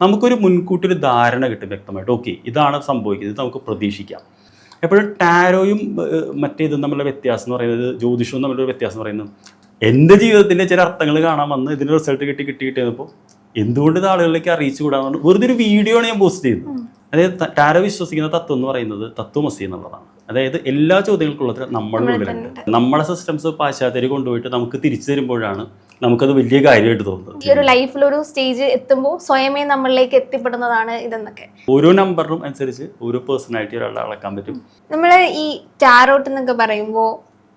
നമുക്കൊരു മുൻകൂട്ടി ഒരു ധാരണ കിട്ടും വ്യക്തമായിട്ട്. ഓക്കെ ഇതാണ് സംഭവിക്കുന്നത്. ഇത് നമുക്ക് പ്രതീക്ഷിക്കാം. എപ്പോഴും ടാരോയും മറ്റേ മറ്റേതും തമ്മിലുള്ള വ്യത്യാസം എന്ന് പറയുന്നത് ജ്യോതിഷവും തമ്മിലുള്ള വ്യത്യാസം എന്ന് പറയുന്നത് എന്റെ ജീവിതത്തിന്റെ ചില അർത്ഥങ്ങൾ കാണാൻ വന്ന് ഇതിന്റെ റിസൾട്ട് കിട്ടി കിട്ടി കിട്ടിയപ്പോൾ എന്തുകൊണ്ട് ഇത് ആളുകളിലേക്ക് അറിയിച്ചു കൂടാന്ന് വെറുതെ ഒരു വീഡിയോ ആണ് ഞാൻ പോസ്റ്റ് ചെയ്തത് അതായത് ടാരോ വിശ്വസിക്കുന്ന തത്വം എന്ന് പറയുന്നത് തത്വമസി എന്നുള്ളതാണ്. അതായത് എല്ലാ ചോദ്യങ്ങൾക്കുള്ളത് നമ്മളുടെ ഉള്ളിലുണ്ട് നമ്മളെ സിസ്റ്റംസ് പാശ്ചാത്യര് കൊണ്ടുപോയിട്ട് നമുക്ക് തിരിച്ചു തരുമ്പോഴാണ് നമുക്കത് വലിയ കാര്യമായിട്ട് തോന്നുന്നത്. ഈ ഒരു ലൈഫിൽ ഒരു സ്റ്റേജ് എത്തുമ്പോൾ സ്വയമേ നമ്മളിലേക്ക് എത്തിപ്പെടുന്നതാണ് ഇതെന്നൊക്കെ. ഓരോ നമ്പറിനും അനുസരിച്ച് ഓരോ പേഴ്സണാലിറ്റി ഒരാളെ അളക്കാൻ പറ്റും. നമ്മൾ ഈ ടാരോട്ട് എന്നൊക്കെ പറയുമ്പോൾ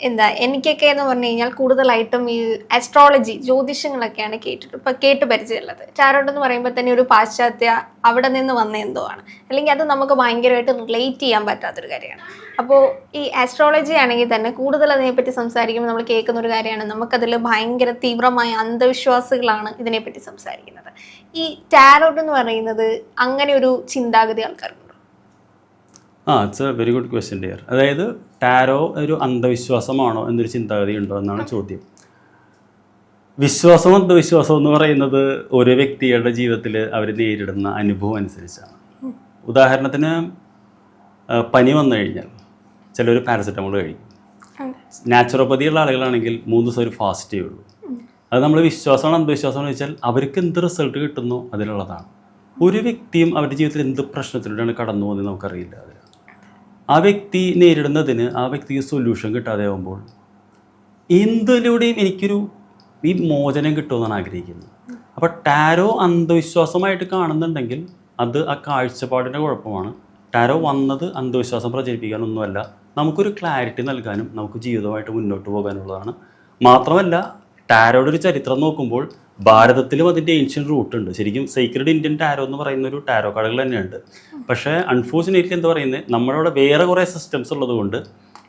എന്താ എനിക്കൊക്കെ എന്ന് പറഞ്ഞു കഴിഞ്ഞാൽ കൂടുതലായിട്ടും ഈ അസ്ട്രോളജി ജ്യോതിഷങ്ങളൊക്കെയാണ് കേട്ടിട്ട് ഇപ്പൊ കേട്ട് പരിചയമുള്ളത്. ടാരോട്ട് എന്ന് പറയുമ്പോൾ തന്നെ ഒരു പാശ്ചാത്യ അവിടെ നിന്ന് വന്ന എന്തോ ആണ്. അല്ലെങ്കിൽ അത് നമുക്ക് ഭയങ്കരമായിട്ട് റിലേറ്റ് ചെയ്യാൻ പറ്റാത്തൊരു കാര്യമാണ്. അപ്പോൾ ഈ ആസ്ട്രോളജി ആണെങ്കിൽ തന്നെ കൂടുതൽ അതിനെപ്പറ്റി സംസാരിക്കുമ്പോൾ നമ്മൾ കേൾക്കുന്ന ഒരു കാര്യമാണ്. നമുക്കതിൽ ഭയങ്കര തീവ്രമായ അന്ധവിശ്വാസികളാണ് ഇതിനെപ്പറ്റി സംസാരിക്കുന്നത്. ഈ ടാരോട്ട് എന്ന് പറയുന്നത് അങ്ങനെ ഒരു ചിന്താഗതി ആൾക്കാർക്കുണ്ടോ? ആ it's a very good question dear അതായത് ടാരോ ഒരു അന്ധവിശ്വാസമാണോ എന്നൊരു ചിന്താഗതി ഉണ്ടോ എന്നാണ് ചോദ്യം. വിശ്വാസം അന്ധവിശ്വാസം എന്ന് പറയുന്നത് ഒരു വ്യക്തിയുടെ ജീവിതത്തിൽ അവർ നേരിടുന്ന അനുഭവം അനുസരിച്ചാണ്. ഉദാഹരണത്തിന് പനി വന്നു കഴിഞ്ഞാൽ ചിലർ പാരസെറ്റമോൾ കഴിക്കും. നാച്ചുറോപ്പതിയുള്ള ആളുകളാണെങ്കിൽ മൂന്ന് ദിവസം ഒരു ഫാസ്റ്റേ ഉള്ളൂ. അത് നമ്മൾ വിശ്വാസമാണ് എന്ന് വെച്ചാൽ അവർക്ക് എന്ത് റിസൾട്ട് കിട്ടുന്നു അതിലുള്ളതാണ്. ഒരു വ്യക്തിയും അവരുടെ ജീവിതത്തിൽ എന്ത് പ്രശ്നത്തിലൂടെയാണ് കടന്നു പോകുന്നത് നമുക്കറിയില്ല അതിൽ ആ വ്യക്തി നേരിടുന്നതിന് ആ വ്യക്തിക്ക് സൊല്യൂഷൻ കിട്ടാതെ ആകുമ്പോൾ എന്തിലൂടെയും എനിക്കൊരു ഈ മോചനം കിട്ടുമെന്നാണ് ആഗ്രഹിക്കുന്നത്. അപ്പോൾ ടാരോ അന്ധവിശ്വാസമായിട്ട് കാണുന്നുണ്ടെങ്കിൽ അത് ആ കാഴ്ചപ്പാടിന്റെ കുഴപ്പമാണ്. ടാരോ വന്നത് അന്ധവിശ്വാസം പ്രചരിപ്പിക്കാനൊന്നുമല്ല. നമുക്കൊരു ക്ലാരിറ്റി നൽകാനും നമുക്ക് ജീവിതമായിട്ട് മുന്നോട്ട് പോകാനുള്ളതാണ്. മാത്രമല്ല ടാരോയുടെ ഒരു ചരിത്രം നോക്കുമ്പോൾ ഭാരതത്തിലും അതിന്റെ ഏൻഷ്യൻ റൂട്ട് ഉണ്ട്. ശരിക്കും സീക്രഡ് ഇന്ത്യൻ ടാരോ എന്ന് പറയുന്ന ഒരു ടാരോ കടകൾ തന്നെയുണ്ട്. പക്ഷേ അൺഫോർച്ചുനേറ്റ്ലി എന്താ പറയുന്നത് നമ്മളവിടെ വേറെ കുറേ സിസ്റ്റംസ് ഉള്ളത് കൊണ്ട്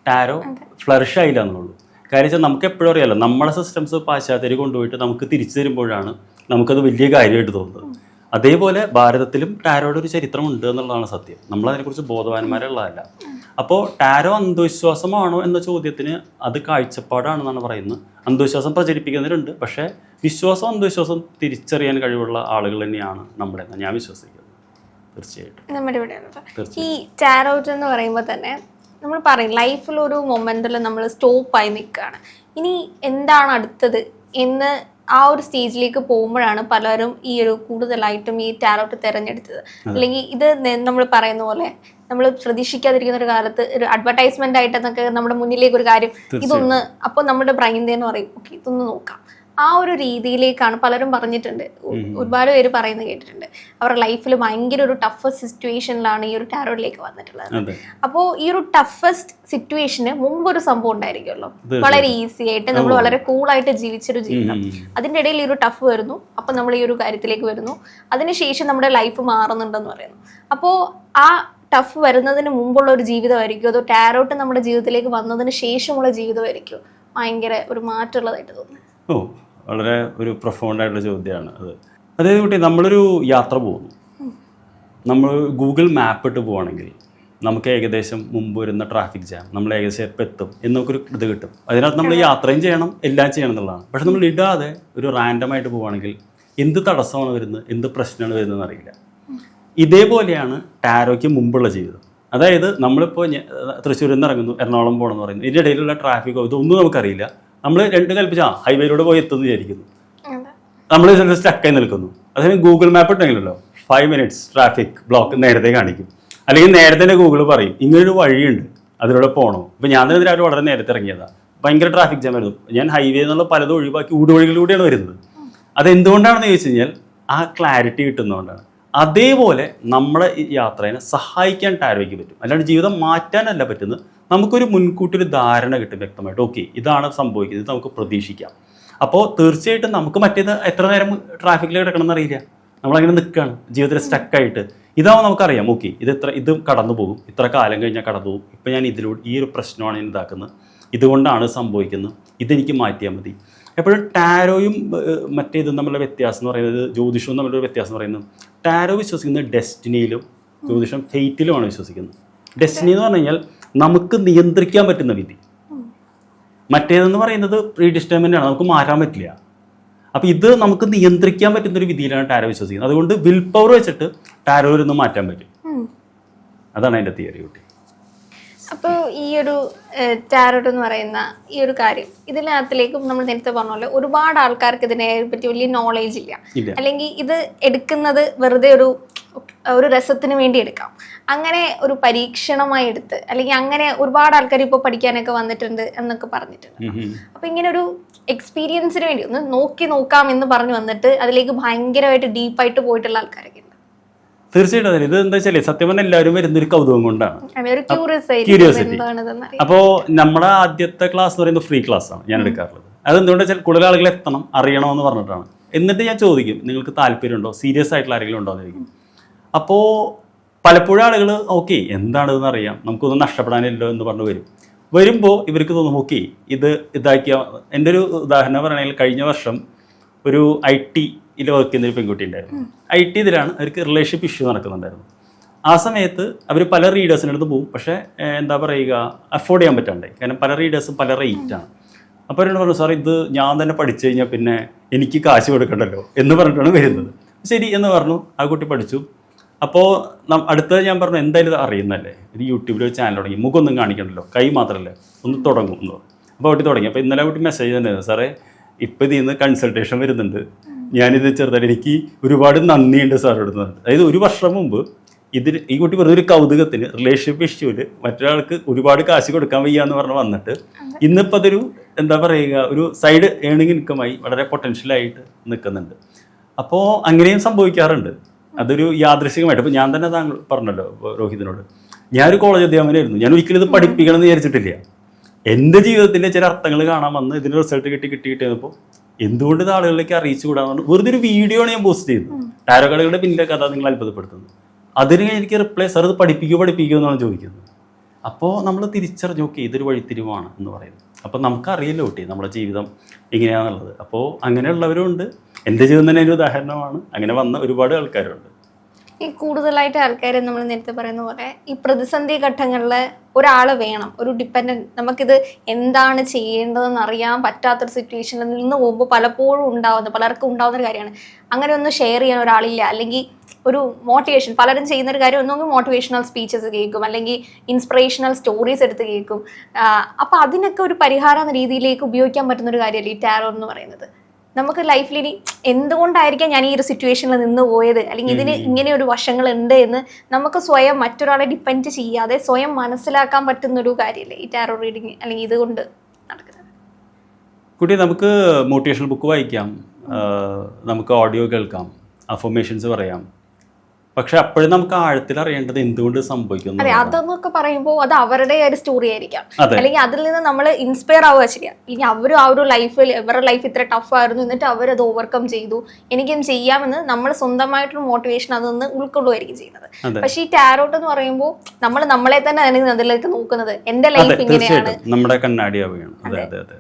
ടാരോ ഫ്ലറിഷ് ആയില്ല എന്നുള്ളൂ. കാര്യം വെച്ചാൽ നമുക്ക് എപ്പോഴും അറിയാലോ നമ്മളെ സിസ്റ്റംസ് പാശ്ചാത്യര് കൊണ്ടുപോയിട്ട് നമുക്ക് തിരിച്ചു തരുമ്പോഴാണ് നമുക്കത് വലിയ കാര്യമായിട്ട് തോന്നുന്നത്. അതേപോലെ ഭാരതത്തിലും ടാരോയുടെ ഒരു ചരിത്രമുണ്ട് എന്നുള്ളതാണ് സത്യം. നമ്മൾ അതിനെക്കുറിച്ച് ബോധവാന്മാരുള്ളതല്ല. അപ്പോൾ ടാരോ അന്ധവിശ്വാസമാണോ എന്ന ചോദ്യത്തിന് അത് കാഴ്ചപ്പാടാണെന്നാണ് പറയുന്നത്. അന്ധവിശ്വാസം പ്രചരിപ്പിക്കുന്നവരുണ്ട് പക്ഷേ വിശ്വാസം അന്ധവിശ്വാസം തിരിച്ചറിയാൻ കഴിവുള്ള ആളുകൾ തന്നെയാണ് നമ്മുടെ ഞാൻ വിശ്വസിക്കുന്നത് തീർച്ചയായിട്ടും. നമ്മുടെ ഇവിടെ ഈ ടാരോട്ട് എന്ന് പറയുമ്പോൾ തന്നെ നമ്മൾ പറയും ലൈഫിൽ ഒരു മൊമെന്റിൽ നമ്മൾ സ്റ്റോപ്പായി നിൽക്കുകയാണ് ഇനി എന്താണ് അടുത്തത്? എന്ന് ആ ഒരു സ്റ്റേജിലേക്ക് പോകുമ്പോഴാണ് പലരും ഈ ഒരു കൂടുതലായിട്ടും ഈ ടാരോട്ട് തിരഞ്ഞെടുത്തത്. അല്ലെങ്കിൽ ഇത് നമ്മൾ പറയുന്ന പോലെ നമ്മൾ പ്രതീക്ഷിക്കാതിരിക്കുന്ന ഒരു കാലത്ത് ഒരു അഡ്വർടൈസ്മെന്റ് ആയിട്ടൊക്കെ നമ്മുടെ മുന്നിലേക്ക് ഒരു കാര്യം ഇതൊന്ന് അപ്പോൾ നമ്മുടെ ബ്രെയിൻ എന്ന് പറയും ഓക്കെ ഇതൊന്ന് നോക്കാം. ആ ഒരു രീതിയിലേക്കാണ് പലരും പറഞ്ഞിട്ടുണ്ട്. ഒരുപാട് പേര് പറയുന്നത് കേട്ടിട്ടുണ്ട്. അവരുടെ ലൈഫിൽ ഭയങ്കര ഒരു ടഫസ്റ്റ് സിറ്റുവേഷനിലാണ് ഈ ഒരു ടാരോഡിലേക്ക് വന്നിട്ടുള്ളത്. അപ്പോൾ ഈ ഒരു ടഫസ്റ്റ് സിറ്റുവേഷന് മുമ്പ് ഒരു സംഭവം ഉണ്ടായിരിക്കുമല്ലോ. വളരെ ഈസി ആയിട്ട് നമ്മൾ വളരെ കൂളായിട്ട് ജീവിച്ചൊരു ജീവിതം. അതിന്റെ ഇടയിൽ ഈ ഒരു ടഫ് വരുന്നു. അപ്പോൾ നമ്മൾ ഈ ഒരു കാര്യത്തിലേക്ക് വരുന്നു. അതിനുശേഷം നമ്മുടെ ലൈഫ് മാറുന്നുണ്ടെന്ന് പറയുന്നു. അപ്പോൾ ആ ടഫ് വരുന്നതിന് മുമ്പുള്ള ഒരു ജീവിതമായിരിക്കും. അതോ ടാരോട്ട് നമ്മുടെ ജീവിതത്തിലേക്ക് വന്നതിന് ശേഷമുള്ള ജീവിതമായിരിക്കും ഭയങ്കര ഒരു മാറ്റമുള്ളതായിട്ട് തോന്നുന്നു ഓ വളരെ ഒരു പ്രൊഫൗണ്ട് ആയിട്ടുള്ള ചോദ്യമാണ് അത്. അതായത് കുട്ടി നമ്മളൊരു യാത്ര പോകുന്നു. നമ്മൾ ഗൂഗിൾ മാപ്പ് ഇട്ട് പോവാണെങ്കിൽ നമുക്ക് ഏകദേശം മുമ്പ് വരുന്ന ട്രാഫിക് ജാം നമ്മൾ ഏകദേശം എപ്പോൾ എത്തും എന്നൊക്കെ ഒരു ഇത് കിട്ടും. അതിനകത്ത് നമ്മൾ യാത്രയും ചെയ്യണം എല്ലാം ചെയ്യണം എന്നുള്ളതാണ്. പക്ഷെ നമ്മൾ ഇടാതെ ഒരു റാൻഡമായിട്ട് പോവുകയാണെങ്കിൽ എന്ത് തടസ്സമാണ് വരുന്നത് എന്ത് പ്രശ്നമാണ് വരുന്നതെന്ന് അറിയില്ല. ഇതേപോലെയാണ് ടാരോയ്ക്ക് മുമ്പുള്ള ജീവിതം. അതായത് നമ്മളിപ്പോൾ തൃശ്ശൂരിൽ നിന്ന് ഇറങ്ങുന്നു എറണാകുളം പോകണമെന്ന് പറയുന്നു. ഇതിന്റെ ഇടയിലുള്ള ട്രാഫിക്കോ ഇതൊന്നും നമുക്കറിയില്ല. നമ്മൾ രണ്ട് കൽപ്പിച്ച് ആ ഹൈവേയിലൂടെ പോയി എത്തുന്നു വിചാരിക്കുന്നു. നമ്മൾ സ്റ്റക്കായി നിൽക്കുന്നു. അതേസമയം ഗൂഗിൾ മാപ്പ് ഇട്ടെങ്കിലല്ലോ ഫൈവ് മിനിറ്റ്സ് ട്രാഫിക് ബ്ലോക്ക് നേരത്തെ കാണിക്കും. അല്ലെങ്കിൽ നേരത്തെ തന്നെ ഗൂഗിൾ പറയും ഇങ്ങനൊരു വഴിയുണ്ട് അതിലൂടെ പോകണം ഇപ്പം ഞാൻ തന്നെ രാവിലെ വളരെ നേരത്തെ ഇറങ്ങിയതാണ് ഭയങ്കര ട്രാഫിക് ജാം ആയിരുന്നു. ഞാൻ ഹൈവേ എന്നുള്ള പലതും ഒഴിവാക്കി ഊടുവഴികളിലൂടെയാണ് വരുന്നത്. അതെന്തുകൊണ്ടാണെന്ന് ചോദിച്ചു കഴിഞ്ഞാൽ ആ ക്ലാരിറ്റി കിട്ടുന്നതുകൊണ്ടാണ്. അതേപോലെ നമ്മളെ ഈ യാത്രേനെ സഹായിക്കാൻ ടാരോയ്ക്ക് പറ്റും. അല്ലാണ്ട് ജീവിതം മാറ്റാനല്ല പറ്റുന്നത്. നമുക്കൊരു മുൻകൂട്ടി ഒരു ധാരണ കിട്ടും വ്യക്തമായിട്ട്. ഓക്കെ ഇതാണ് സംഭവിക്കുന്നത്. നമുക്ക് പ്രതീക്ഷിക്കാം. അപ്പോൾ തീർച്ചയായിട്ടും നമുക്ക് മറ്റേത് എത്ര നേരം ട്രാഫിക്കിൽ കിടക്കണമെന്ന് അറിയില്ല. നമ്മളങ്ങനെ നിൽക്കുകയാണ് ജീവിതത്തിൽ സ്റ്റക്കായിട്ട് ഇതാവും നമുക്കറിയാം. ഓക്കെ ഇത് ഇത്ര ഇത് കടന്നു പോകും. ഇത്ര കാലം കഴിഞ്ഞാൽ കടന്നു പോകും. ഇപ്പം ഞാൻ ഇതിലൂടെ ഈ ഒരു പ്രശ്നമാണ് ഞാൻ ഇതാക്കുന്നത്. ഇതുകൊണ്ടാണ് സംഭവിക്കുന്നത്. ഇതെനിക്ക് മാറ്റിയാൽ മതി. എപ്പോഴും ടാരോയും മറ്റേ മറ്റേതും തമ്മിലുള്ള വ്യത്യാസം എന്ന് പറയുന്നത് ജ്യോതിഷവും തമ്മിലുള്ള വ്യത്യാസം എന്ന് പറയുന്നത് ടാരോ വിശ്വസിക്കുന്നത് ഡെസ്റ്റിനിയിലും ജ്യോതിഷം ഫെയ്റ്റിലുമാണ് വിശ്വസിക്കുന്നത്. ഡെസ്റ്റിനി എന്ന് പറഞ്ഞു കഴിഞ്ഞാൽ നമുക്ക് നിയന്ത്രിക്കാൻ പറ്റുന്ന വിധി. മറ്റേതെന്ന് പറയുന്നത് പ്രീ ഡിസ്റ്റർമെന്റ് ആണ് നമുക്ക് മാറ്റാൻ പറ്റില്ല. അപ്പോൾ ഇത് നമുക്ക് നിയന്ത്രിക്കാൻ പറ്റുന്ന ഒരു വിധിയിലാണ് ടാരോ വിശ്വസിക്കുന്നത്. അതുകൊണ്ട് വിൽ പവർ വെച്ചിട്ട് ടാരോയിൽ നിന്ന് മാറ്റാൻ പറ്റും. അതാണ് അതിന്റെ തിയറി കുട്ടി. അപ്പോൾ ഈ ഒരു ടാരോട്ട് എന്ന് പറയുന്ന ഈ ഒരു കാര്യം ഇതിനകത്തിലേക്ക് നമ്മൾ നേരത്തെ പറഞ്ഞ പോലെ ഒരുപാട് ആൾക്കാർക്ക് ഇതിനെ പറ്റി വലിയ നോളേജ് ഇല്ല. അല്ലെങ്കിൽ ഇത് എടുക്കുന്നത് വെറുതെ ഒരു ഒരു രസത്തിന് വേണ്ടി എടുക്കാം. അങ്ങനെ ഒരു പരീക്ഷണമായി എടുത്ത് അല്ലെങ്കിൽ അങ്ങനെ ഒരുപാട് ആൾക്കാർ ഇപ്പോൾ പഠിക്കാനൊക്കെ വന്നിട്ടുണ്ട് എന്നൊക്കെ പറഞ്ഞിട്ടുണ്ട്. അപ്പൊ ഇങ്ങനെ ഒരു എക്സ്പീരിയൻസിന് വേണ്ടി ഒന്ന് നോക്കി നോക്കാം എന്ന് പറഞ്ഞു വന്നിട്ട് അതിലേക്ക് ഭയങ്കരമായിട്ട് ഡീപ്പായിട്ട് പോയിട്ടുള്ള ആൾക്കാരൊക്കെ തീർച്ചയായിട്ടും അതെ. ഇത് എന്താ വെച്ചാൽ സത്യം പറഞ്ഞാൽ എല്ലാവരും വരുന്ന ഒരു കൗതുകം കൊണ്ടാണ് ക്യൂരിയോസിറ്റി അപ്പോൾ നമ്മുടെ ആദ്യത്തെ ക്ലാസ് എന്ന് പറയുന്നത് ഫ്രീ ക്ലാസ് ആണ് ഞാൻ എടുക്കാറുള്ളത്. അത് എന്തുകൊണ്ട് വെച്ചാൽ കൂടുതൽ ആളുകൾ എത്തണം അറിയണമെന്ന് പറഞ്ഞിട്ടാണ്. എന്നിട്ട് ഞാൻ ചോദിക്കും നിങ്ങൾക്ക് താല്പര്യമുണ്ടോ? സീരിയസ് ആയിട്ടുള്ള ആരെങ്കിലും ഉണ്ടോ? എന്ന് ചോദിക്കും. അപ്പോൾ പലപ്പോഴും ആളുകൾ ഓക്കെ എന്താണിതെന്ന് അറിയാം. നമുക്കൊന്നും നഷ്ടപ്പെടാനില്ലോ എന്ന് പറഞ്ഞു വരും. വരുമ്പോൾ ഇവർക്ക് തോന്നും ഓക്കെ ഇത് ഇതാക്കിയ എന്റെ ഒരു ഉദാഹരണം പറയുകയാണെങ്കിൽ കഴിഞ്ഞ വർഷം ഒരു ഐ ടിയിൽ വർക്ക് ചെയ്യുന്ന ഒരു പെൺകുട്ടി ഉണ്ടായിരുന്നു. ഐ ടി ഇതിലാണ് അവർക്ക് റിലേഷൻഷിപ്പ് ഇഷ്യൂ നടക്കുന്നുണ്ടായിരുന്നു. ആ സമയത്ത് അവർ പല റീഡേഴ്സിന്റെ അടുത്ത് പോകും പക്ഷേ എന്താ പറയുക അഫോർഡ് ചെയ്യാൻ പറ്റാണ്ടായി കാരണം പല റീഡേഴ്സും പല റേറ്റാണ് അപ്പോൾ അവരോട് പറഞ്ഞു സാർ ഇത് ഞാൻ തന്നെ പഠിച്ചു കഴിഞ്ഞാൽ പിന്നെ എനിക്ക് കാശ് കൊടുക്കണ്ടല്ലോ എന്ന് പറഞ്ഞിട്ടാണ് വരുന്നത്. ശരി എന്ന് പറഞ്ഞു. ആ കുട്ടി പഠിച്ചു. അപ്പോൾ അടുത്തത് ഞാൻ പറഞ്ഞു എന്തായാലും ഇത് അറിയുന്നല്ലേ ഒരു യൂട്യൂബിൽ ഒരു ചാനൽ തുടങ്ങി മുഖമൊന്നും കാണിക്കണ്ടല്ലോ. കൈ മാത്രമല്ലേ ഒന്ന് തുടങ്ങും എന്ന് അപ്പോൾ കുട്ടി തുടങ്ങി. അപ്പോൾ ഇന്നലെ കുട്ടി മെസ്സേജ് തന്നെയായിരുന്നു സാറേ ഇപ്പോൾ ഇതിൽ നിന്ന് കൺസൾട്ടേഷൻ വരുന്നുണ്ട്. ഞാനിത് ചെറുതായിട്ട് എനിക്ക് ഒരുപാട് നന്ദിയുണ്ട് സാറോട് അതായത് ഒരു വർഷം മുമ്പ് ഇതിന് ഈ കുട്ടി പറഞ്ഞ ഒരു കൗതുകത്തിന് റിലേഷൻഷിപ്പ് ഇഷ്യൂൽ മറ്റൊരാൾക്ക് ഒരുപാട് കാശ് കൊടുക്കാൻ വയ്യ എന്ന് പറഞ്ഞ് വന്നിട്ട് ഇന്നിപ്പോൾ അതൊരു എന്താ പറയുക ഒരു സൈഡ് ഏണിംഗ് ഇൻകമായി വളരെ പൊട്ടൻഷ്യലായിട്ട് നിൽക്കുന്നുണ്ട്. അപ്പോൾ അങ്ങനെയും സംഭവിക്കാറുണ്ട്. അതൊരു യാദൃശികമായിട്ട്. ഇപ്പോൾ ഞാൻ തന്നെ താങ്കൾ പറഞ്ഞല്ലോ രോഹിതിനോട്. ഞാനൊരു കോളേജ് അധ്യാപനമായിരുന്നു ഞാൻ ഒരിക്കലും ഇത് പഠിപ്പിക്കണം എന്ന് വിചാരിച്ചിട്ടില്ല. എന്റെ ജീവിതത്തിന്റെ ചില അർത്ഥങ്ങൾ കാണാൻ വന്ന് ഇതിന്റെ റിസൾട്ട് കിട്ടി കിട്ടി കിട്ടിയപ്പോൾ എന്തുകൊണ്ട് ഇത് ആളുകളിലേക്ക് അറിയിച്ചു കൂടാന്ന് വെറുതെ ഒരു വീഡിയോ ആണ് ഞാൻ പോസ്റ്റ് ചെയ്തത് ടാരോ കളികളുടെ പിന്നിലെ കഥ നിങ്ങൾ അത്ഭുതപ്പെടുത്തുന്നത് അതിന് എനിക്ക് റിപ്ലൈ സാർ ഇത് പഠിപ്പിക്കുക പഠിപ്പിക്കുക എന്നാണ് ചോദിക്കുന്നത്. അപ്പോൾ നമ്മൾ തിരിച്ചറിഞ്ഞു ഓക്കെ ഇതൊരു വഴിത്തിരിവാണ് എന്ന് പറയുന്നത് അപ്പോൾ നമുക്കറിയില്ല കുട്ടി നമ്മുടെ ജീവിതം എങ്ങനെയാണെന്നുള്ളത് അപ്പോൾ അങ്ങനെയുള്ളവരുണ്ട്. എന്റെ ജീവിതം തന്നെ ഒരു ഉദാഹരണമാണ്. അങ്ങനെ വന്ന ഒരുപാട് ആൾക്കാരുണ്ട്. ഈ കൂടുതലായിട്ട് ആൾക്കാർ നമ്മൾ നേരത്തെ പറയുന്ന പോലെ ഈ പ്രതിസന്ധി ഘട്ടങ്ങളിൽ ഒരാൾ വേണം ഒരു ഡിപ്പെൻഡന്റ് നമുക്കിത് എന്താണ് ചെയ്യേണ്ടതെന്ന് അറിയാൻ പറ്റാത്തൊരു സിറ്റുവേഷനിൽ നിന്ന് പോകുമ്പോൾ പലപ്പോഴും ഉണ്ടാവുന്ന പലർക്കും ഉണ്ടാവുന്ന ഒരു കാര്യമാണ്. അങ്ങനെ ഒന്ന് ഷെയർ ചെയ്യാൻ ഒരാളില്ല അല്ലെങ്കിൽ ഒരു മോട്ടിവേഷൻ പലരും ചെയ്യുന്ന ഒരു കാര്യം ഒന്നുകിൽ മോട്ടിവേഷണൽ സ്പീച്ചസ് കേൾക്കും അല്ലെങ്കിൽ ഇൻസ്പിറേഷണൽ സ്റ്റോറീസ് എടുത്ത് കേൾക്കും. അപ്പോൾ അതിനൊക്കെ ഒരു പരിഹാരം എന്ന രീതിയിലേക്ക് ഉപയോഗിക്കാൻ പറ്റുന്ന ഒരു കാര്യമല്ലേ ഈ ടാരോ എന്ന് പറയുന്നത്? നമുക്ക് ലൈഫിൽ ഇനി എന്തുകൊണ്ടായിരിക്കാം ഞാൻ ഈ ഒരു സിറ്റുവേഷനിൽ നിന്ന് പോയത്? അല്ലെങ്കിൽ ഇതിന് ഇങ്ങനെ ഒരു വശങ്ങൾ ഉണ്ട് എന്ന് നമുക്ക് സ്വയം മറ്റൊരാളെ ഡിപ്പെൻഡ് ചെയ്യാതെ സ്വയം മനസ്സിലാക്കാൻ പറ്റുന്ന ഒരു കാര്യമല്ലേ ഈ ടാരോ റീഡിങ് അല്ലെങ്കിൽ ഇതുകൊണ്ട് നടക്കുന്നത്? കുട്ടി നമുക്ക് മോട്ടിവേഷണൽ ബുക്ക് വായിക്കാം. നമുക്ക് ഓഡിയോ കേൾക്കാം. അഫോമേഷൻസ് പറയാം. പക്ഷെ അപ്പോഴും നമുക്ക് ആഴത്തിൽ അറിയേണ്ടത് എന്തുകൊണ്ട് സംഭവിക്കുന്നു അതെ അതെന്നൊക്കെ പറയുമ്പോൾ അത് അവരുടെ ഒരു സ്റ്റോറി ആയിരിക്കാം. അല്ലെങ്കിൽ അതിൽ നിന്ന് നമ്മൾ ഇൻസ്പയർ ആവുക ചെയ്യാം ഇനി അവരും ആ ഒരു ലൈഫിൽ ഇവരുടെ ലൈഫ് ഇത്ര ടഫ് ആയിരുന്നു എന്നിട്ട് അവരത് ഓവർകം ചെയ്തു. എനിക്കും ചെയ്യാമെന്ന് നമ്മൾ സ്വന്തമായിട്ടൊരു മോട്ടിവേഷൻ അതൊന്ന് ഉൾക്കൊള്ളുമായിരിക്കും ചെയ്യുന്നത്. പക്ഷെ ഈ ടാരോട്ട് എന്ന് പറയുമ്പോൾ നമ്മൾ നമ്മളെ തന്നെ അതിലേക്ക് നോക്കുന്നത് എന്റെ ലൈഫ് ഇങ്ങനെയാണ്. നമ്മുടെ അതെ. അതെ അതെ.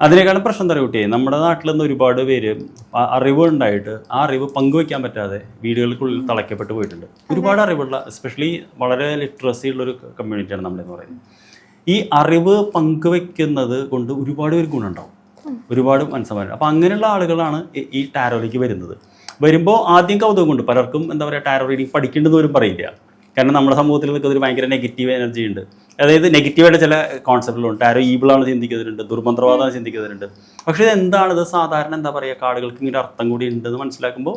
അതിനേക്കാളും പ്രശ്നം എന്താ കുട്ടിയെ? നമ്മുടെ നാട്ടിൽ നിന്ന് ഒരുപാട് പേര് അറിവ് ഉണ്ടായിട്ട് ആ അറിവ് പങ്കുവെക്കാൻ പറ്റാതെ വീടുകൾക്കുള്ളിൽ തളയ്ക്കപ്പെട്ട് പോയിട്ടുണ്ട്. ഒരുപാട് അറിവുള്ള എസ്പെഷ്യലി വളരെ ലിറ്ററസി ഉള്ള ഒരു കമ്മ്യൂണിറ്റിയാണ് നമ്മളെന്ന് പറയുന്നത്. ഈ അറിവ് പങ്കുവെക്കുന്നത് കൊണ്ട് ഒരുപാട് പേര് ഗുണമുണ്ടാവും. ഒരുപാട് മനസ്സമാരും. അപ്പോൾ അങ്ങനെയുള്ള ആളുകളാണ് ഈ- ടാരോയിലേക്ക് വരുന്നത്. വരുമ്പോൾ ആദ്യം കൗതുകം കൊണ്ട് പലർക്കും എന്താ പറയുക ടാരോ റീഡിങ് പഠിക്കേണ്ടെന്ന് പോലും പറയില്ല. കാരണം നമ്മുടെ സമൂഹത്തിൽ നിൽക്കുന്ന ഒരു ഭയങ്കര നെഗറ്റീവ് എനർജി ഉണ്ട്. അതായത് നെഗറ്റീവായിട്ട് ചില കോൺസെപ്റ്റുകളുണ്ട് ആരോ ഈബിളാണ് ചിന്തിക്കുന്നവരുണ്ട്. ദുർമന്ത്രവാദമാണ് ചിന്തിക്കുന്നവരുണ്ട്. പക്ഷേ ഇത് എന്താണ് ഇത് സാധാരണ എന്താ പറയുക കാടുകൾക്ക് ഇങ്ങനെ അർത്ഥം കൂടി ഉണ്ടെന്ന് മനസ്സിലാക്കുമ്പോൾ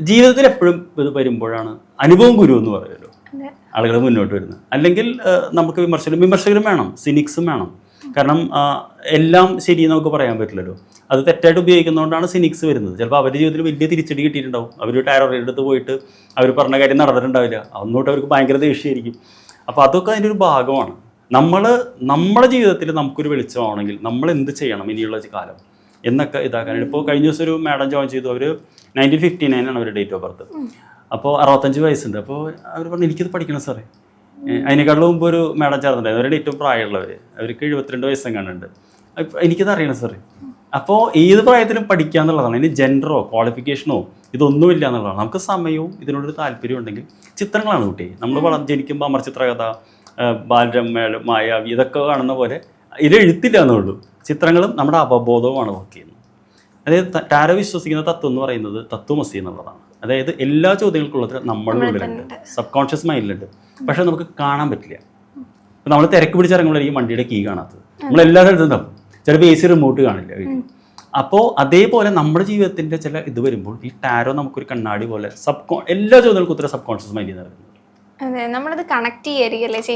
ജീവിതത്തിൽ എപ്പോഴും ഇത് വരുമ്പോഴാണ് അനുഭവം ഗുരു എന്ന് പറയുമല്ലോ. ആളുകൾ മുന്നോട്ട് വരുന്നത്. അല്ലെങ്കിൽ നമുക്ക് വിമർശനം വിമർശകരും വേണം. സിനിക്സും വേണം. കാരണം എല്ലാം ശരി നമുക്ക് പറയാൻ പറ്റില്ലല്ലോ. അത് തെറ്റായിട്ട് ഉപയോഗിക്കുന്നതുകൊണ്ടാണ് സിനിക്സ് വരുന്നത്. ചിലപ്പോൾ അവരുടെ ജീവിതത്തിൽ വലിയ തിരിച്ചടി കിട്ടിയിട്ടുണ്ടാവും. അവർ ടാരോ അടുത്ത് പോയിട്ട് അവർ പറഞ്ഞ കാര്യം നടന്നിട്ടുണ്ടാവില്ല. അന്നോട്ട് അവർക്ക് ഭയങ്കര ദേഷ്യമായിരിക്കും അപ്പോൾ അതൊക്കെ അതിന്റെ ഒരു ഭാഗമാണ്. നമ്മൾ നമ്മുടെ ജീവിതത്തിൽ നമുക്കൊരു വെളിച്ചമാണെങ്കിൽ നമ്മൾ എന്ത് ചെയ്യണം ഇനിയുള്ള കാലം എന്നൊക്കെ ഇതാക്കാനാണ്. ഇപ്പോൾ കഴിഞ്ഞ ദിവസം ഒരു മാഡം ജോയിൻ ചെയ്തു. അവർ നയന്റീൻ ഫിഫ്റ്റി നയൻ ആണ് അവരുടെ ഡേറ്റ് ഓഫ് ബർത്ത് അപ്പോൾ അറുപത്തഞ്ച് വയസ്സുണ്ട്. അപ്പോൾ അവർ പറഞ്ഞു എനിക്കത് പഠിക്കണം സാറേ അതിനേക്കാളും മുമ്പ് ഒരു മാഡം ചേർന്നിട്ടുണ്ടായിരുന്നു. അവരുടെ ഏറ്റവും പ്രായമുള്ളവർ അവർക്ക് എഴുപത്തിരണ്ട് വയസ്സും കണ്ടുണ്ട് എനിക്കിത് അറിയണം സാറേ അപ്പോൾ ഏത് പ്രായത്തിലും പഠിക്കുക എന്നുള്ളതാണ് അതിന് ജെൻഡറോ ക്വാളിഫിക്കേഷനോ ഇതൊന്നുമില്ല എന്നുള്ളതാണ്. നമുക്ക് സമയവും ഇതിനോടൊരു താല്പര്യം ഉണ്ടെങ്കിൽ ചിത്രങ്ങളാണ് കുട്ടി. നമ്മൾ വളർന്ന് ജനിക്കുമ്പോൾ അമർ ചിത്രകഥ ഏഹ് ബാലരമ മായാവി ഇതൊക്കെ കാണുന്ന പോലെ ഇത് എഴുത്തില്ല എന്നുള്ളൂ. ചിത്രങ്ങളും നമ്മുടെ അവബോധവുമാണ് വർക്ക് ചെയ്യുന്നത്. അതായത് താര ടാരോ വിശ്വസിക്കുന്ന തത്വം എന്ന് പറയുന്നത് തത്വമസി എന്നുള്ളതാണ്. അതായത് എല്ലാ ചോദ്യങ്ങൾക്കുള്ള നമ്മളുടെ നമ്മുടെ ഉള്ളിലുണ്ട്. സബ് കോൺഷ്യസ് മൈൻഡിലുണ്ട് പക്ഷെ നമുക്ക് കാണാൻ പറ്റില്ല. നമ്മൾ തിരക്ക് പിടിച്ചിറങ്ങുമ്പോഴായിരിക്കും വണ്ടിയുടെ കീ കാണാത്തത്. നമ്മൾ എല്ലാവരും എടുത്തുണ്ടാവും ചിലപ്പോൾ എ സി റിമോട്ട് കാണില്ല അപ്പോൾ അതേപോലെ നമ്മുടെ ജീവിതത്തിന്റെ ചില ഇത് വരുമ്പോൾ ഈ ടാരോ നമുക്കൊരു കണ്ണാടി പോലെ സബ് കോ എല്ലാ ചോദ്യങ്ങൾക്കും ഉത്തരം സബ് കോൺഷ്യസ് മൈൻഡിൽ നിന്ന് വരുന്നത് നമ്മളത് കണക്ട്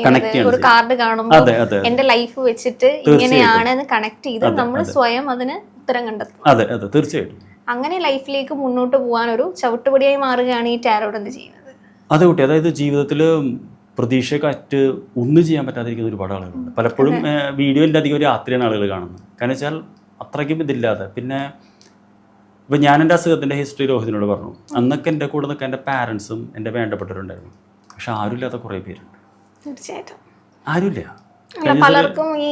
Connect ചെയ്യുന്നത്? ഒരു കാർഡ് കാണുമ്പോൾ എന്റെ ലൈഫ് വെച്ചിട്ട് ഇങ്ങനെയാണ് എന്ന് കണക്ട് ചെയ്ത് നമ്മൾ സ്വയം അതിന് ഉത്തരം കണ്ടെത്തും. അതെ അതെ തീർച്ചയായിട്ടും. അങ്ങനെ ലൈഫിലേക്ക് മുന്നോട്ട് പോകാൻ ഒരു ചവിട്ടുപടിയായി മാറുകയാണ് ഈ ടാരോട് എന്ത് ചെയ്യുന്നത്? അതെ കുട്ടി. അതായത് ജീവിതത്തിൽ പ്രതീക്ഷക്കറ്റ് ഒന്നും ചെയ്യാൻ പറ്റാതിരിക്കുന്ന ഒരുപാട് ആളുകളുണ്ട്. പലപ്പോഴും വീഡിയോ അധികം രാത്രിയാണ് ആളുകൾ കാണുന്നത്. കാരണം വെച്ചാൽ അത്രയ്ക്കും ഇതില്ലാതെ. പിന്നെ ഇപ്പം ഞാൻ എന്റെ അസുഖത്തിന്റെ ഹിസ്റ്ററി രോഹിതിനോട് പറഞ്ഞു. അന്നൊക്കെ എന്റെ കൂടെ നിൽക്കാൻ എന്റെ പാരൻസും എന്റെ വേണ്ടപ്പെട്ടവരുണ്ടായിരുന്നു. പക്ഷെ ആരുമില്ലാത്ത കുറേ പേരുണ്ട്. തീർച്ചയായിട്ടും. ആരുമില്ല. പലർക്കും ഈ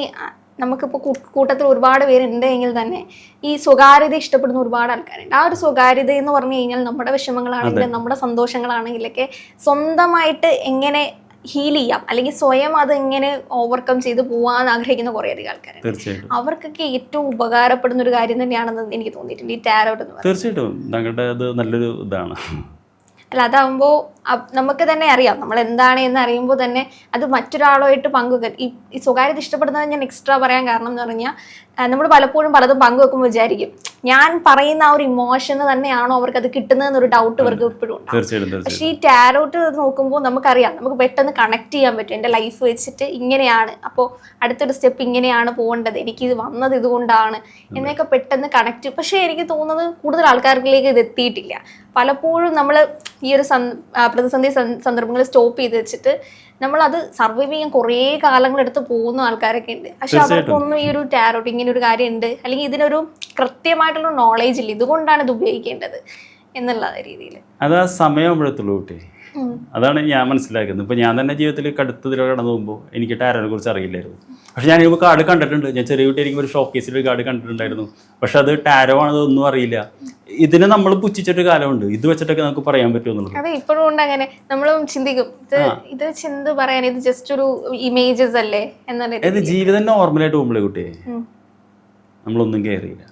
നമുക്കിപ്പോൾ കൂട്ടത്തിൽ ഒരുപാട് പേരുണ്ട് എങ്കിൽ തന്നെ ഈ സ്വകാര്യത ഇഷ്ടപ്പെടുന്ന ഒരുപാട് ആൾക്കാരുണ്ട്. ആ ഒരു സ്വകാര്യത എന്ന് പറഞ്ഞു കഴിഞ്ഞാൽ നമ്മുടെ വിഷമങ്ങളാണെങ്കിലും നമ്മുടെ സന്തോഷങ്ങളാണെങ്കിലൊക്കെ സ്വന്തമായിട്ട് എങ്ങനെ ഹീൽ ചെയ്യാം. അല്ലെങ്കിൽ സ്വയം അത് എങ്ങനെ ഓവർകം ചെയ്ത് പോകാൻ ആഗ്രഹിക്കുന്ന കുറേയധികം അധികം ആൾക്കാർ അവർക്കൊക്കെ ഏറ്റവും ഉപകാരപ്പെടുന്ന ഒരു കാര്യം തന്നെയാണെന്ന് എനിക്ക് തോന്നിയിട്ടുണ്ട്. ഈ ടാരോട്ട് തീർച്ചയായിട്ടും. താങ്കളുടെ അത് നല്ലൊരു ഇതാണ്. അല്ല അതാകുമ്പോൾ നമുക്ക് തന്നെ അറിയാം. നമ്മൾ എന്താണ് എന്ന് അറിയുമ്പോൾ തന്നെ അത് മറ്റൊരാളുമായിട്ട് പങ്കുവെക്കാൻ ഈ ഈ സ്വകാര്യത ഇഷ്ടപ്പെടുന്നത് ഞാൻ എക്സ്ട്രാ പറയാൻ കാരണം എന്ന് പറഞ്ഞാൽ നമ്മൾ പലപ്പോഴും പലതും പങ്കുവെക്കുമ്പോൾ വിചാരിക്കും. ഞാൻ പറയുന്ന ആ ഒരു ഇമോഷന് തന്നെയാണോ അവർക്ക് അത് കിട്ടുന്നതെന്നൊരു ഡൗട്ട് ഇവർക്ക് ഇപ്പോഴും ഉണ്ടാവും. പക്ഷേ ഈ ടാരോട്ട് നോക്കുമ്പോൾ നമുക്കറിയാം നമുക്ക് പെട്ടെന്ന് കണക്ട് ചെയ്യാൻ പറ്റും. എന്റെ ലൈഫ് വെച്ചിട്ട് ഇങ്ങനെയാണ് അപ്പോൾ അടുത്തൊരു സ്റ്റെപ്പ് ഇങ്ങനെയാണ് പോകേണ്ടത്. എനിക്ക് ഇത് വന്നത് ഇതുകൊണ്ടാണ് എന്നൊക്കെ പെട്ടെന്ന് കണക്ട് പക്ഷേ എനിക്ക് തോന്നുന്നത് കൂടുതൽ ആൾക്കാർക്കിലേക്ക് ഇത് എത്തിയിട്ടില്ല. പലപ്പോഴും നമ്മൾ ഈ ഒരു പ്രതിസന്ധി സന്ദർഭങ്ങളിൽ സ്റ്റോപ്പ് ചെയ്ത് വെച്ചിട്ട് നമ്മളത് സർവൈവ് ചെയ്യാൻ കുറേ കാലങ്ങളെടുത്ത് പോകുന്ന ആൾക്കാരൊക്കെ ഉണ്ട്. പക്ഷെ അവർക്കൊന്നും ഈ ഒരു ടാരോട്ട് ഇങ്ങനെ ഒരു കാര്യം ഉണ്ട് അല്ലെങ്കിൽ ഇതിനൊരു കൃത്യമായിട്ടുള്ള നോളേജ് ഇല്ല. ഇതുകൊണ്ടാണ് ഇത് ഉപയോഗിക്കേണ്ടത് എന്നുള്ള രീതിയിൽ അത് ആ സമയമാകുമ്പോഴത്തുള്ളൂ കുട്ടി. അതാണ് ഞാൻ മനസ്സിലാക്കുന്നത്. ഇപ്പൊ ഞാൻ തന്നെ ജീവിതത്തിൽ കടുത്തതിലൂടെ കടന്നു പോകുമ്പോൾ എനിക്ക് ടാരോനെ കുറിച്ച് അറിയില്ലായിരുന്നു. പക്ഷെ ഞാൻ ഇപ്പോൾ കാർഡ് കണ്ടിട്ടുണ്ട്. ഞാൻ ചെറിയ കുട്ടിയായിരിക്കും ഒരു ഷോ കേസിൽ ഒരു കാർഡ് കണ്ടിട്ടുണ്ടായിരുന്നു. പക്ഷെ അത് ടാരോ ആണതൊന്നും ഒന്നും അറിയില്ല. ഇതിനെ നമ്മൾ പുച്ഛിച്ചിട്ട് കാലമുണ്ട്. ഇത് വെച്ചിട്ടൊക്കെ നമുക്ക് പറയാൻ പറ്റുമെന്നുള്ളത് അതെ ഇപ്പോഴും ഉണ്ട് അങ്ങനെ. നമ്മൾ ചിന്തിക്കും. ഇത് ഇത് ചിന്ത പറയാൻ ഇത് ജസ്റ്റ് ഒരു ഇമേജസ് അല്ലേ? എന്നുള്ള ഇത് ജീവിതം നോർമലായിട്ട് പോകുമ്പോഴേ കുട്ടിയെ നമ്മളൊന്നും കേറിയില്ല.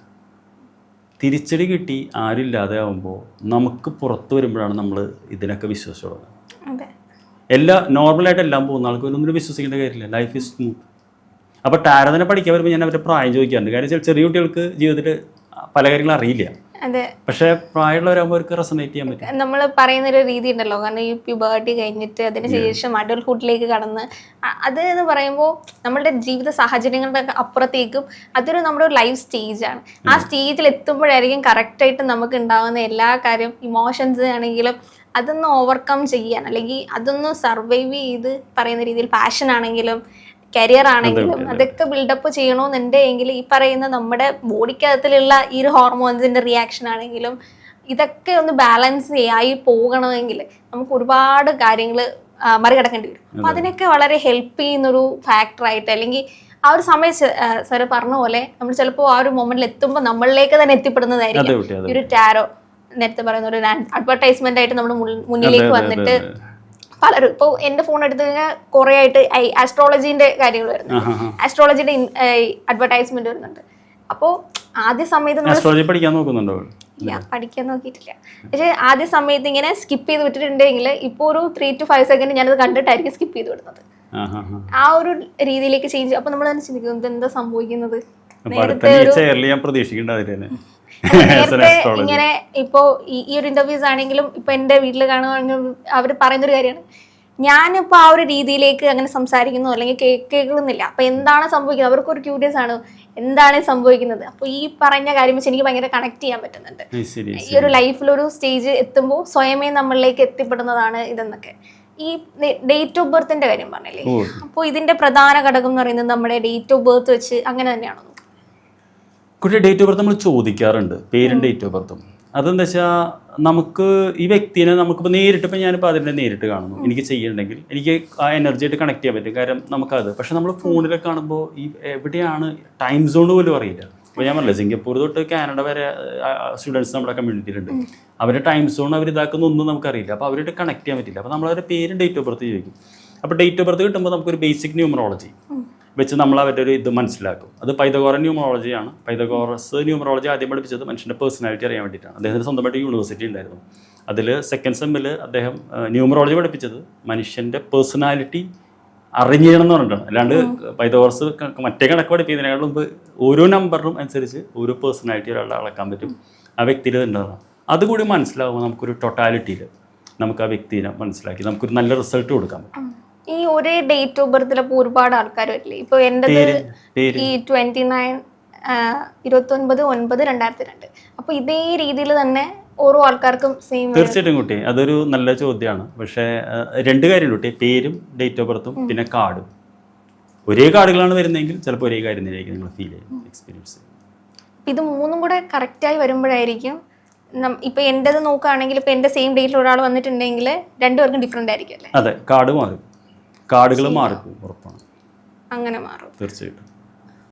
തിരിച്ചടി കിട്ടി ആരില്ലാതെ ആകുമ്പോൾ നമുക്ക് പുറത്ത് വരുമ്പോഴാണ് നമ്മൾ ഇതിനൊക്കെ വിശ്വസിച്ചു തുടങ്ങുന്നത് എല്ലാ നോർമലായിട്ട് എല്ലാം പോകുന്ന ആൾക്ക് ഒന്നും വിശ്വസിക്കേണ്ട കാര്യമില്ല. ലൈഫ് ഇസ് സ്മൂത്ത് അപ്പോൾ ടാരതിനെ പഠിക്കാൻ വരുമ്പോൾ ഞാൻ അവരുടെ പ്രായം ചോദിക്കാറുണ്ട്. കാര്യം വെച്ചാൽ ചെറിയ കുട്ടികൾക്ക് ജീവിതത്തിൽ പല കാര്യങ്ങളും അറിയില്ല. പക്ഷേ പ്രായമുള്ളവരാകുമ്പോൾ അവർക്ക് ചെയ്യാൻ പറ്റും. നമ്മൾ പറയുന്ന ഒരു രീതി ഉണ്ടല്ലോ കാരണം ഈ പ്യൂബേർട്ടി കഴിഞ്ഞിട്ട് അതിനുശേഷം അഡൽഹുഡിലേക്ക് കടന്ന് അത് എന്ന് പറയുമ്പോൾ നമ്മളുടെ ജീവിത സാഹചര്യങ്ങളുടെ അപ്പുറത്തേക്കും അതൊരു നമ്മുടെ ഒരു ലൈഫ് സ്റ്റേജാണ് ആ സ്റ്റേജിൽ എത്തുമ്പോഴായിരിക്കും കറക്റ്റായിട്ട് നമുക്ക് ഉണ്ടാകുന്ന എല്ലാ കാര്യം ഇമോഷൻസ് ആണെങ്കിലും അതൊന്ന് ഓവർകം ചെയ്യാൻ അല്ലെങ്കിൽ അതൊന്ന് സർവൈവ് ചെയ്ത് പറയുന്ന രീതിയിൽ പാഷൻ ആണെങ്കിലും കരിയർ ആണെങ്കിലും അതൊക്കെ ബിൽഡപ്പ് ചെയ്യണമെന്നുണ്ടെങ്കിൽ ഈ പറയുന്ന നമ്മുടെ ബോഡിക്കകത്തിലുള്ള ഈ ഒരു ഹോർമോൺസിന്റെ റിയാക്ഷൻ ആണെങ്കിലും ഇതൊക്കെ ഒന്ന് ബാലൻസ് ആയി പോകണമെങ്കിൽ നമുക്ക് ഒരുപാട് കാര്യങ്ങൾ മറികടക്കേണ്ടി വരും. അപ്പൊ അതിനൊക്കെ വളരെ ഹെൽപ്പ് ചെയ്യുന്ന ഒരു ഫാക്ടറായിട്ട് അല്ലെങ്കിൽ ആ ഒരു സമയം സാറ് പറഞ്ഞ പോലെ നമ്മൾ ചിലപ്പോൾ ആ ഒരു മൊമെന്റിൽ എത്തുമ്പോൾ നമ്മളിലേക്ക് തന്നെ എത്തിപ്പെടുന്നതായിരിക്കും. ഒരു ടാരോ നേരത്തെ പറയുന്ന ഒരു അഡ്വർടൈസ്മെന്റ് ആയിട്ട് നമ്മുടെ മുന്നിലേക്ക് വന്നിട്ട് പലരും. ഇപ്പോൾ എന്റെ ഫോൺ എടുത്തു കഴിഞ്ഞാൽ കുറെ ആയിട്ട് ആസ്ട്രോളജീന്റെ കാര്യങ്ങൾ വരുന്നുണ്ട്. ആസ്ട്രോളജിയുടെ അഡ്വർടൈസ്മെന്റ് വരുന്നുണ്ട്. അപ്പോ ആദ്യ സമയത്ത് ആസ്ട്രോളജി പഠിക്കാൻ നോക്കുന്നുണ്ടോ? ഇല്ല പഠിക്കാൻ നോക്കിയിട്ടില്ല. പക്ഷേ ആദ്യ സമയത്ത് ഇങ്ങനെ സ്കിപ്പ് ചെയ്ത് വിട്ടിട്ടുണ്ടെങ്കിൽ ഇപ്പോൾ ഒരു ത്രീ ടു ഫൈവ് സെക്കൻഡ് ഞാനത് കണ്ടിട്ടായിരിക്കും സ്കിപ്പ് ചെയ്ത് വിടുന്നത്. ആ ഒരു രീതിയിലേക്ക് ചേഞ്ച് അപ്പൊ നമ്മൾ തന്നെ ചിന്തിക്കും എന്താ സംഭവിക്കുന്നത്? നേരത്തെ പ്രതീക്ഷിക്കേണ്ട നേരത്തെ ഇങ്ങനെ ഇപ്പോ ഈ ഒരു ഇന്റർവ്യൂസ് ആണെങ്കിലും ഇപ്പൊ എന്റെ വീട്ടിൽ കാണുകയാണെങ്കിൽ അവർ പറയുന്ന ഒരു കാര്യമാണ്. ഞാനിപ്പോ ആ ഒരു രീതിയിലേക്ക് അങ്ങനെ സംസാരിക്കുന്നു അല്ലെങ്കിൽ കേൾക്കുന്നില്ല. അപ്പൊ എന്താണ് സംഭവിക്കുന്നത്? അവർക്ക് ഒരു ക്യൂരിയസ് ആണ് എന്താണ് സംഭവിക്കുന്നത്? അപ്പൊ ഈ പറഞ്ഞ കാര്യം വെച്ച് എനിക്ക് ഭയങ്കര കണക്ട് ചെയ്യാൻ പറ്റുന്നുണ്ട്. ഈ ഒരു ലൈഫിൽ ഒരു സ്റ്റേജ് എത്തുമ്പോൾ സ്വയമേ നമ്മളിലേക്ക് എത്തിപ്പെടുന്നതാണ് ഇതെന്നൊക്കെ. ഈ ഡേറ്റ് ഓഫ് ബർത്തിന്റെ കാര്യം പറഞ്ഞില്ലേ? അപ്പോൾ ഇതിന്റെ പ്രധാന ഘടകം എന്ന് പറയുന്നത് നമ്മുടെ ഡേറ്റ് ഓഫ് ബർത്ത് വെച്ച് അങ്ങനെ തന്നെയാണോ? കുട്ടി ഡേറ്റ് ഓഫ് ബർത്ത് നമ്മൾ ചോദിക്കാറുണ്ട് പേരും ഡേറ്റ് ഓഫ് ബർത്തും അതെന്താ വെച്ചാൽ നമുക്ക് ഈ വ്യക്തിനെ നമുക്കിപ്പോൾ നേരിട്ട് ഇപ്പം ഞാനിപ്പോൾ അതിനെ നേരിട്ട് കാണുന്നു. എനിക്ക് ചെയ്യണമെങ്കിൽ എനിക്ക് ആ എനർജി ആയിട്ട് കണക്ട് ചെയ്യാൻ പറ്റും. കാരണം നമുക്കത്. പക്ഷെ നമ്മൾ ഫോണിലൊക്കെ കാണുമ്പോൾ ഈ എവിടെയാണ് ടൈം സോൺ പോലും അറിയില്ല. ഇപ്പോൾ ഞാൻ പറഞ്ഞില്ല സിംഗപ്പൂർ തൊട്ട് കാനഡ വരെ സ്റ്റുഡൻസ് നമ്മുടെ കമ്മ്യൂണിറ്റിയിലുണ്ട് അവരുടെ ടൈം സോൺ അവർ ഇതാക്കുന്ന ഒന്നും നമുക്കറിയില്ല. അപ്പോൾ അവരായിട്ട് കണക്ട് ചെയ്യാൻ പറ്റില്ല. അപ്പോൾ നമ്മൾ അവരുടെ പേരും ഡേറ്റ് ഓഫ് ബർത്ത് ചോദിക്കും. അപ്പോൾ ഡേറ്റ് ഓഫ് ബർത്ത് കിട്ടുമ്പോൾ നമുക്കൊരു ബേസിക് ന്യൂമറോളജി വെച്ച് നമ്മൾ അവരുടെ ഒരു ഇത് മനസ്സിലാക്കും. അത് പൈതഗോറൻ ന്യൂമറോളജിയാണ് പൈതഗോറസ് ന്യൂമറോളജി ആദ്യം പഠിപ്പിച്ചത് മനുഷ്യന്റെ പേഴ്സണാലിറ്റി അറിയാൻ വേണ്ടിയിട്ടാണ്. അദ്ദേഹത്തിന് സ്വന്തമായിട്ട് യൂണിവേഴ്സിറ്റി ഉണ്ടായിരുന്നു അതിൽ സെക്കൻഡ് സെമ്മിൽ അദ്ദേഹം ന്യൂമറോളജി പഠിപ്പിച്ചത് മനുഷ്യന്റെ പേഴ്സണാലിറ്റി അറിഞ്ഞിരണം എന്ന് പറഞ്ഞിട്ടാണ്. അല്ലാണ്ട് പൈതഗോറസ് മറ്റേ കണക്ക് പഠിപ്പിക്കുന്നതിനേക്കാൾ മുമ്പ് ഓരോ നമ്പറിനും അനുസരിച്ച് ഓരോ പേഴ്സണാലിറ്റി ഒരാളെ അളക്കാൻ പറ്റും. ആ വ്യക്തിയിൽ ഉണ്ടതാണ് അതുകൂടി മനസ്സിലാകുമ്പോൾ നമുക്കൊരു ടൊട്ടാലിറ്റിയിൽ നമുക്ക് ആ വ്യക്തിനെ മനസ്സിലാക്കി നമുക്കൊരു നല്ല റിസൾട്ട് കൊടുക്കാൻ പറ്റും. ഈ ഒരേ ഡേറ്റ് ഓഫ് ബർത്തിലപ്പോൾ ഒരുപാട് ആൾക്കാർ വരില്ലേ? ഇപ്പൊ പേര് ഈ ട്വന്റി നയൻ ഇരുപത്തി ഒൻപത് ഒൻപത് രണ്ടായിരത്തി രണ്ട്. അപ്പൊ ഇതേ രീതിയിൽ തന്നെ ഓരോ ആൾക്കാർക്കും സെയിം തീർച്ചയായിട്ടും കുട്ടി. അതൊരു നല്ല ചോദ്യമാണ് പക്ഷേ രണ്ട് കാര്യം കുട്ടി. പേരും ഡേറ്റ് ഓഫ് ബർത്തും പിന്നെ കാർഡും. ഒരേ കാർഡുകളാണ് വരുന്നതെങ്കിൽ ചിലപ്പോൾ ഒരേ കാര്യം തന്നെയായിരിക്കും നിങ്ങൾ ഫീൽ ചെയ്യും എക്സ്പീരിയൻസ് ഇത് മൂന്നും കൂടെ കറക്റ്റായി വരുമ്പോഴായിരിക്കും ഇപ്പൊ എന്റേത് നോക്കുകയാണെങ്കിൽ ഇപ്പൊ എന്റെ സെയിം ഡേറ്റിൽ ഒരാൾ വന്നിട്ടുണ്ടെങ്കിൽ രണ്ടുപേർക്കും ഡിഫറെന്റ് ആയിരിക്കും അല്ലേ? അതെ കാർഡ് മാറും കാർഡുകൾ മാറിപ്പോകും ഉറപ്പാണ്. അങ്ങനെ മാറും. തീർച്ചയായിട്ടും.